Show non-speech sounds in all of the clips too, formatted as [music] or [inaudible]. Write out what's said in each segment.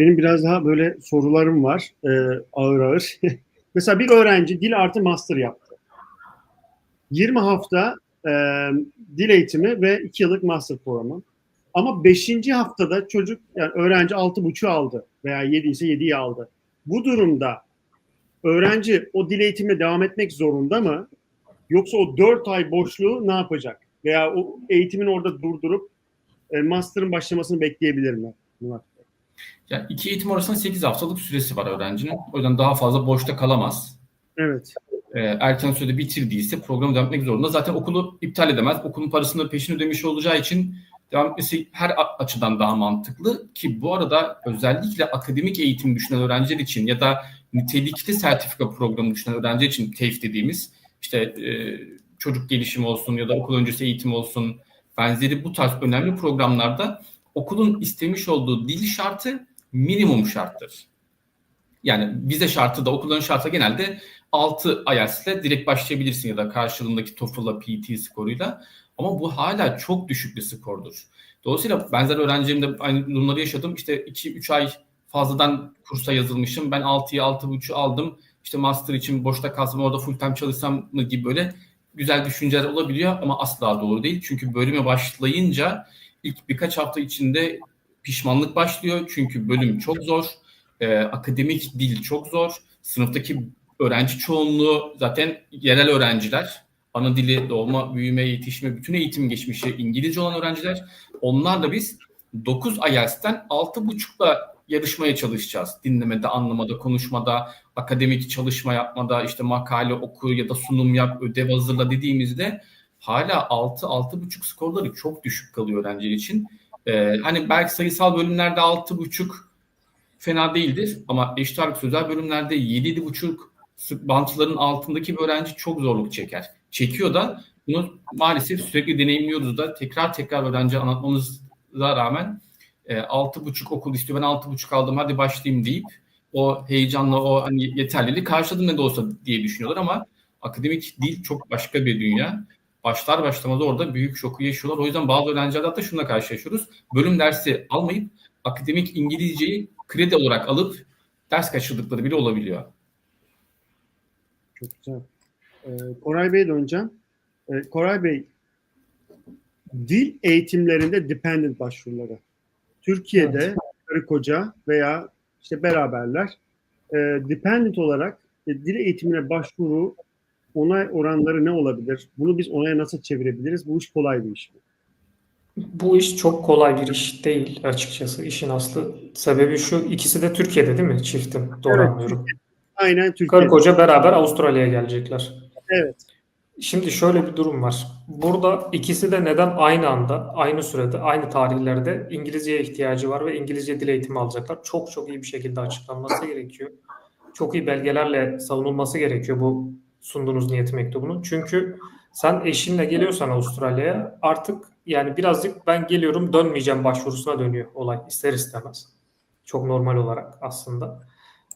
Benim biraz daha böyle sorularım var. e, ağır ağır. [laughs] Mesela bir öğrenci dil artı master yaptı. 20 hafta e, dil eğitimi ve 2 yıllık master programı. Ama 5. haftada çocuk yani öğrenci 6.5'u aldı veya 7 ise 7'yi aldı. Bu durumda öğrenci o dil eğitimine devam etmek zorunda mı? Yoksa o 4 ay boşluğu ne yapacak? Veya o eğitimin orada durdurup e, master'ın başlamasını bekleyebilir mi? Murat? Yani iki eğitim arasında 8 haftalık süresi var öğrencinin. O yüzden daha fazla boşta kalamaz. Evet. Ee, erken sürede bitirdiyse programı devam etmek zorunda. Zaten okulu iptal edemez. Okulun parasını peşin ödemiş olacağı için devam etmesi her açıdan daha mantıklı. Ki bu arada özellikle akademik eğitim düşünen öğrenciler için ya da nitelikli sertifika programı düşünen öğrenciler için TEF dediğimiz işte e, çocuk gelişimi olsun ya da okul öncesi eğitim olsun benzeri bu tarz önemli programlarda okulun istemiş olduğu dil şartı minimum şarttır. Yani vize şartı da okulların şartı genelde 6 IELTS ile direkt başlayabilirsin ya da karşılığındaki TOEFL'la PT skoruyla. Ama bu hala çok düşük bir skordur. Dolayısıyla benzer öğrencilerimde aynı durumları yaşadım. İşte 2-3 ay fazladan kursa yazılmışım. Ben 6'yı 6.5 aldım. İşte master için boşta kalsam orada full time çalışsam mı gibi böyle güzel düşünceler olabiliyor ama asla doğru değil. Çünkü bölüme başlayınca ilk birkaç hafta içinde pişmanlık başlıyor. Çünkü bölüm çok zor. Ee, akademik dil çok zor. Sınıftaki öğrenci çoğunluğu zaten yerel öğrenciler. Ana dili, doğma, büyüme, yetişme, bütün eğitim geçmişi İngilizce olan öğrenciler. Onlarla biz 9 IELTS'ten 6.5'la yarışmaya çalışacağız. Dinlemede, anlamada, konuşmada, akademik çalışma yapmada, işte makale oku ya da sunum yap, ödev hazırla dediğimizde hala 6-6.5 skorları çok düşük kalıyor öğrenciler için. Ee, hani belki sayısal bölümlerde 6.5 fena değildir ama eşit ağırlık sözel bölümlerde 7-7.5 bantların altındaki bir öğrenci çok zorluk çeker. Çekiyor da bunu maalesef sürekli deneyimliyoruz da tekrar tekrar öğrenci anlatmamıza rağmen e, 6.5 okul istiyor ben 6.5 aldım hadi başlayayım deyip o heyecanla o hani yeterliliği karşıladım ne de olsa diye düşünüyorlar ama akademik dil çok başka bir dünya. Başlar başlamaz orada büyük şoku yaşıyorlar. O yüzden bazı öğrenciler de şununla karşılaşıyoruz. Bölüm dersi almayıp akademik İngilizceyi kredi olarak alıp ders kaçırdıkları bile olabiliyor. Çok güzel. Ee, Koray Bey'e döneceğim. Ee, Koray Bey, dil eğitimlerinde dependent başvuruları. Türkiye'de karı koca veya işte beraberler e, dependent olarak e, dil eğitimine başvuru onay oranları ne olabilir? Bunu biz onaya nasıl çevirebiliriz? Bu iş kolay bir iş mi? Bu iş çok kolay bir iş değil açıkçası. İşin aslı sebebi şu ikisi de Türkiye'de değil mi çiftim? Doğru Evet, anlıyorum. Aynen Karı Türkiye'de. koca beraber Avustralya'ya gelecekler. Evet. Şimdi şöyle bir durum var. Burada ikisi de neden aynı anda, aynı sürede, aynı tarihlerde İngilizceye ihtiyacı var ve İngilizce dil eğitimi alacaklar. Çok çok iyi bir şekilde açıklanması gerekiyor. Çok iyi belgelerle savunulması gerekiyor bu sunduğunuz niyet mektubunun. Çünkü sen eşinle geliyorsan Avustralya'ya artık yani birazcık ben geliyorum dönmeyeceğim başvurusuna dönüyor olay ister istemez. Çok normal olarak aslında.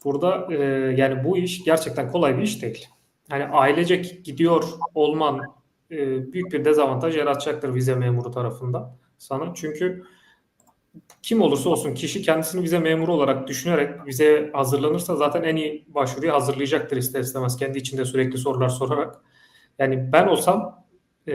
Burada e, yani bu iş gerçekten kolay bir iş değil. Yani ailecek gidiyor olman e, büyük bir dezavantaj yaratacaktır vize memuru tarafından sana. Çünkü kim olursa olsun kişi kendisini vize memuru olarak düşünerek vize hazırlanırsa zaten en iyi başvuruyu hazırlayacaktır ister istemez. Kendi içinde sürekli sorular sorarak. Yani ben olsam e,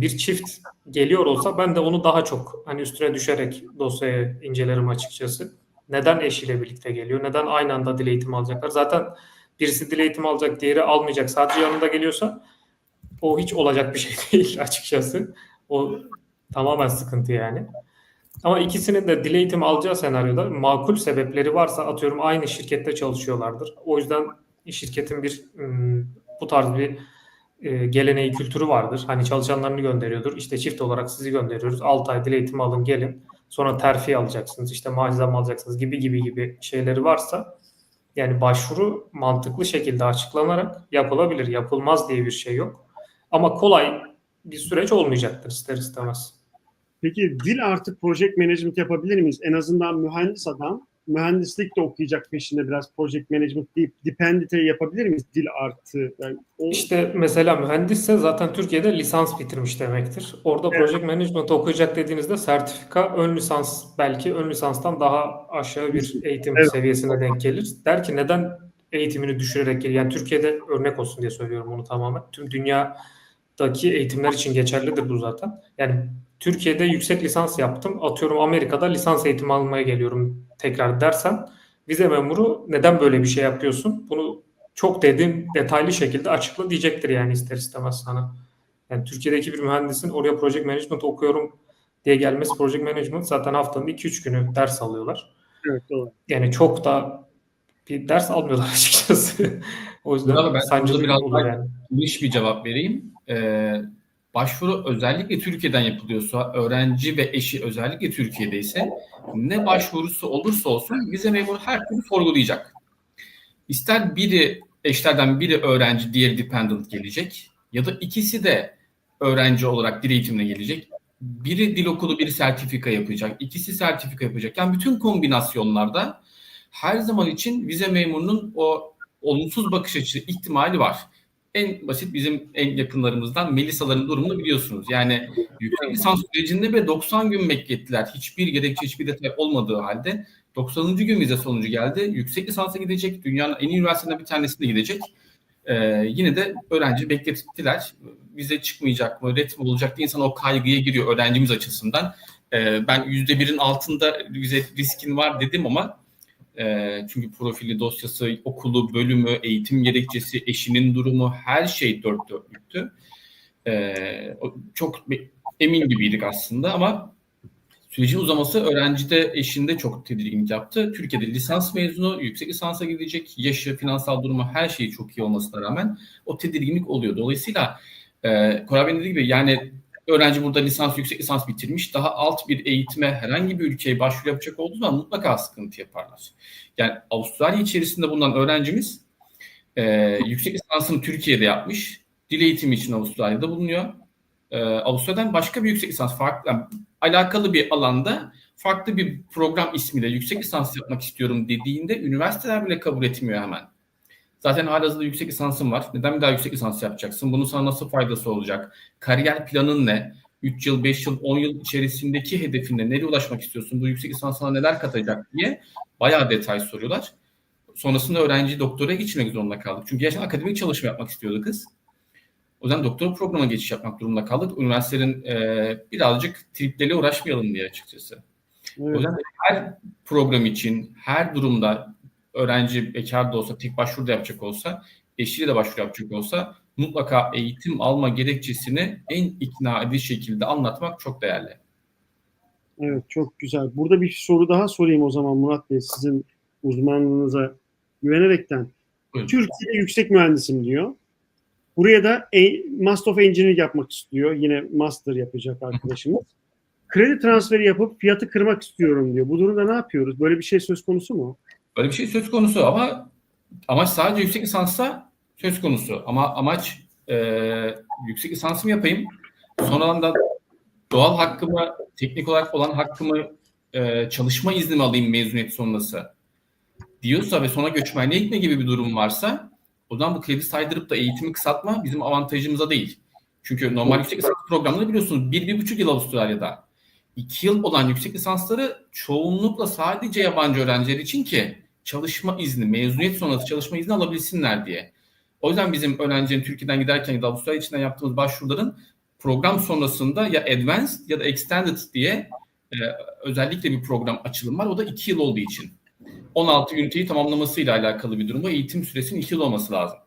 bir çift geliyor olsa ben de onu daha çok hani üstüne düşerek dosyayı incelerim açıkçası. Neden eşiyle birlikte geliyor? Neden aynı anda dil eğitimi alacaklar? Zaten birisi dil eğitimi alacak, diğeri almayacak. Sadece yanında geliyorsa o hiç olacak bir şey [laughs] değil açıkçası. O tamamen sıkıntı yani. Ama ikisinin de dil eğitimi alacağı senaryoda makul sebepleri varsa atıyorum aynı şirkette çalışıyorlardır. O yüzden şirketin bir ım, bu tarz bir e, geleneği kültürü vardır. Hani çalışanlarını gönderiyordur. İşte çift olarak sizi gönderiyoruz. 6 ay dil eğitimi alın gelin. Sonra terfi alacaksınız. işte malzeme alacaksınız gibi gibi gibi şeyleri varsa yani başvuru mantıklı şekilde açıklanarak yapılabilir. Yapılmaz diye bir şey yok. Ama kolay bir süreç olmayacaktır ister istemez. Peki dil artı project management yapabilir miyiz? En azından mühendis adam mühendislik de okuyacak peşinde biraz project management deyip dependent'e yapabilir miyiz? Dil artı. Yani o, İşte mesela mühendisse zaten Türkiye'de lisans bitirmiş demektir. Orada Evet. project management okuyacak dediğinizde sertifika ön lisans belki ön lisanstan daha aşağı bir eğitim Evet. seviyesine denk gelir. Der ki neden eğitimini düşürerek geliyor? Yani Türkiye'de örnek olsun diye söylüyorum bunu tamamen. Tüm dünyadaki eğitimler için geçerlidir bu zaten. Yani Türkiye'de yüksek lisans yaptım. Atıyorum Amerika'da lisans eğitimi almaya geliyorum tekrar dersen vize memuru neden böyle bir şey yapıyorsun? Bunu çok derin, detaylı şekilde açıkla diyecektir yani ister istemez sana. Yani Türkiye'deki bir mühendisin oraya project management okuyorum diye gelmesi project management zaten haftanın 2-3 günü ders alıyorlar. evet doğru. Yani çok da bir ders almıyorlar [laughs] açıkçası. O yüzden Bravo, ben sancılı burada biraz olur daha- yani. Geniş bir cevap vereyim. Ee, başvuru özellikle Türkiye'den yapılıyorsa, öğrenci ve eşi özellikle Türkiye'de ise ne başvurusu olursa olsun vize memuru her türlü sorgulayacak. İster biri eşlerden biri öğrenci, diğeri dependent gelecek ya da ikisi de öğrenci olarak dil eğitimine gelecek. Biri dil okulu, biri sertifika yapacak. ikisi sertifika yapacak. Yani bütün kombinasyonlarda her zaman için vize memurunun o olumsuz bakış açısı ihtimali var. En basit bizim en yakınlarımızdan Melisa'ların durumunu biliyorsunuz. Yani yüksek lisans sürecinde bile 90 gün beklettiler. Hiçbir gerekçe, hiçbir detay olmadığı halde 90. gün vize sonucu geldi. Yüksek lisansa gidecek. Dünyanın en iyi üniversitelerinden bir tanesine gidecek. Ee, yine de öğrenci beklettiler. Vize çıkmayacak mı, ret olacak diye insan o kaygıya giriyor öğrencimiz açısından. Ee, ben %1'in altında vize riskin var dedim ama e, çünkü profili, dosyası, okulu, bölümü, eğitim gerekçesi, eşinin durumu her şey dört dörtlüktü. E, çok emin gibiydik aslında ama sürecin uzaması öğrencide, eşinde çok tedirginlik yaptı. Türkiye'de lisans mezunu, yüksek lisansa gidecek, yaşı, finansal durumu her şeyi çok iyi olmasına rağmen o tedirginlik oluyor. Dolayısıyla e, Koray Bey'in dediği gibi yani öğrenci burada lisans, yüksek lisans bitirmiş. Daha alt bir eğitime herhangi bir ülkeye başvuru yapacak olduğu zaman mutlaka sıkıntı yaparlar. Yani Avustralya içerisinde bulunan öğrencimiz e, yüksek lisansını Türkiye'de yapmış. Dil eğitimi için Avustralya'da bulunuyor. E, Avustralya'dan başka bir yüksek lisans, farklı, yani alakalı bir alanda farklı bir program ismiyle yüksek lisans yapmak istiyorum dediğinde üniversiteler bile kabul etmiyor hemen. Zaten halihazırda yüksek lisansın var. Neden bir daha yüksek lisans yapacaksın? Bunun sana nasıl faydası olacak? Kariyer planın ne? 3 yıl, 5 yıl, 10 yıl içerisindeki hedefinde nereye ulaşmak istiyorsun? Bu yüksek lisans sana neler katacak diye bayağı detay soruyorlar. Sonrasında öğrenci doktora geçmek zorunda kaldık. Çünkü gerçekten akademik çalışma yapmak istiyordu kız. O yüzden doktora programına geçiş yapmak durumunda kaldık. Üniversitelerin e, birazcık tripleriyle uğraşmayalım diye açıkçası. O Evet. yüzden her program için, her durumda öğrenci bekar da olsa, tek başvuru da yapacak olsa, eşiyle de başvuru yapacak olsa mutlaka eğitim alma gerekçesini en ikna edici şekilde anlatmak çok değerli. Evet çok güzel. Burada bir soru daha sorayım o zaman Murat Bey sizin uzmanlığınıza güvenerekten. Buyurun. Türkiye'de yüksek mühendisim diyor. Buraya da e- Master of Engineering yapmak istiyor. Yine master yapacak arkadaşımız. [laughs] Kredi transferi yapıp fiyatı kırmak istiyorum diyor. Bu durumda ne yapıyoruz? Böyle bir şey söz konusu mu? Böyle bir şey söz konusu ama amaç sadece yüksek lisansa söz konusu. Ama amaç e, yüksek lisansımı yapayım. Sonradan da doğal hakkımı, teknik olarak olan hakkımı e, çalışma iznimi alayım mezuniyet sonrası diyorsa ve sonra göçmenliğe gitme gibi bir durum varsa o zaman bu kredi saydırıp da eğitimi kısaltma bizim avantajımıza değil. Çünkü normal yüksek lisans programları biliyorsunuz bir, bir buçuk yıl Avustralya'da. iki yıl olan yüksek lisansları çoğunlukla sadece yabancı öğrenciler için ki çalışma izni, mezuniyet sonrası çalışma izni alabilsinler diye. O yüzden bizim öğrencilerin Türkiye'den giderken ya da Avustralya içinden yaptığımız başvuruların program sonrasında ya advanced ya da extended diye e, özellikle bir program açılım var. O da iki yıl olduğu için. 16 üniteyi tamamlamasıyla alakalı bir durum. Bu eğitim süresinin iki yıl olması lazım.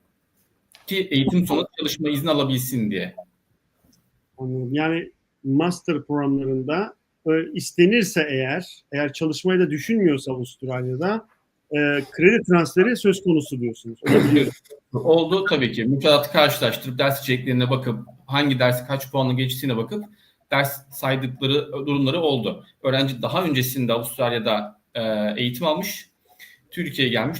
Ki eğitim sonrası çalışma izni alabilsin diye. Anladım. Yani master programlarında e, istenirse eğer, eğer çalışmayı da düşünmüyorsa Avustralya'da e, kredi transferi söz konusu diyorsunuz. Oldu tabii ki. Müfredatı karşılaştırıp ders içeriklerine bakıp hangi dersi kaç puanla geçtiğine bakıp ders saydıkları durumları oldu. Öğrenci daha öncesinde Avustralya'da e, eğitim almış. Türkiye'ye gelmiş.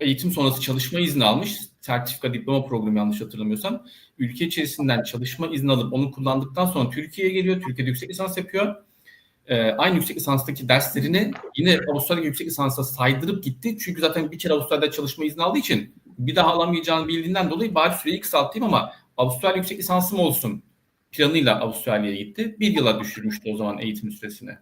Eğitim sonrası çalışma izni almış. Sertifika diploma programı yanlış hatırlamıyorsam. Ülke içerisinden çalışma izni alıp onu kullandıktan sonra Türkiye'ye geliyor. Türkiye'de yüksek lisans yapıyor. E, aynı yüksek lisanstaki derslerini yine Avustralya yüksek lisansa saydırıp gitti. Çünkü zaten bir kere Avustralya'da çalışma izni aldığı için bir daha alamayacağını bildiğinden dolayı bari süreyi kısaltayım ama Avustralya yüksek lisansım olsun planıyla Avustralya'ya gitti. Bir yıla düşürmüştü o zaman eğitim süresini.